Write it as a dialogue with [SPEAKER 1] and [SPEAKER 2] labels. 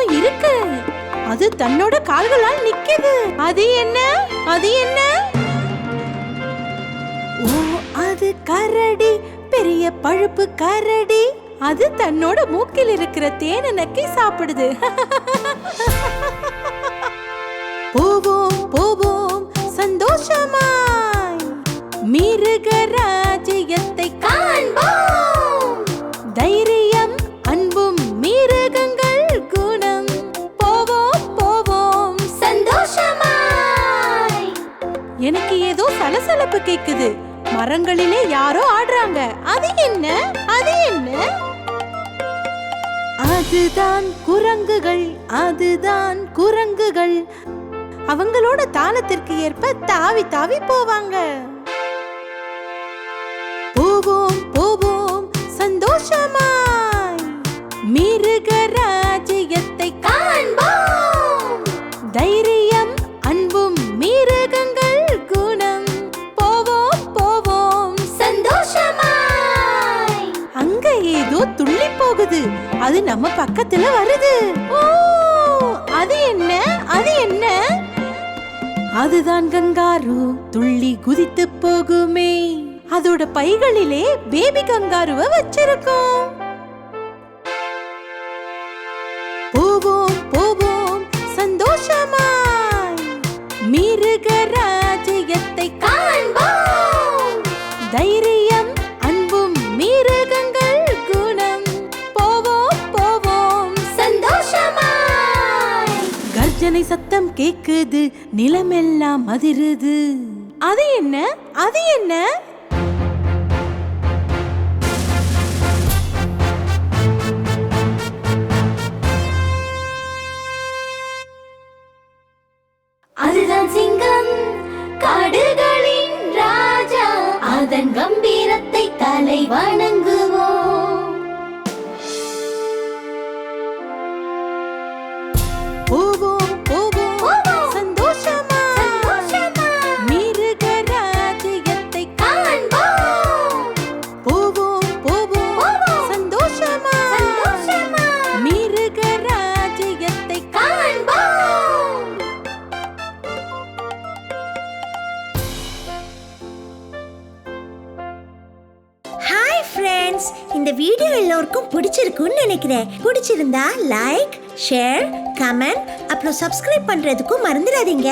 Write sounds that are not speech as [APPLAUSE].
[SPEAKER 1] அங்கே இருக்கு. அது தன்னோட கால்களால் நிக்குது. அது என்ன? அது என்ன? ஓ அது கரடி. பெரிய பழுப்பு கரடி. அது தன்னோட மூக்கில் இருக்கிற தேனை நக்கி சாப்பிடுது. [LAUGHS] போவோம் போவோம். சந்தோஷமா சலசலப்பு கேக்குது. மரங்களிலே யாரோ ஆடுறாங்க. அது என்ன? அது என்ன? அதுதான் குரங்குகள். அதுதான் குரங்குகள். அவங்களோட தாளத்திற்கு ஏற்ப தாவி தாவி போவாங்க. ஏதோ துள்ளி போகுது. அது நம்ம பக்கத்துல வருது. ஓ அது என்ன? அது என்ன? அதுதான் கங்காரு துள்ளி குதித்து போகுமே. அதோட பைகளிலே பேபி கங்காருவ வச்சிருக்கோம். கர்ஜனை சத்தம் கேக்குது நிலமெல்லாம் அதிருது. அது என்ன? அது என்ன?
[SPEAKER 2] அதுதான் சிங்கம் காடுகளின் ராஜா. அதன் கம்பீரத்தை தலை வணங்குவோம்
[SPEAKER 3] ஃப்ரெண்ட்ஸ் இந்த வீடியோ எல்லோருக்கும் பிடிச்சிருக்குன்னு நினைக்கிறேன். பிடிச்சிருந்தா லைக் ஷேர் கமெண்ட் அப்புறம் சப்ஸ்கிரைப் பண்ணுறதுக்கும் மறந்துடாதீங்க.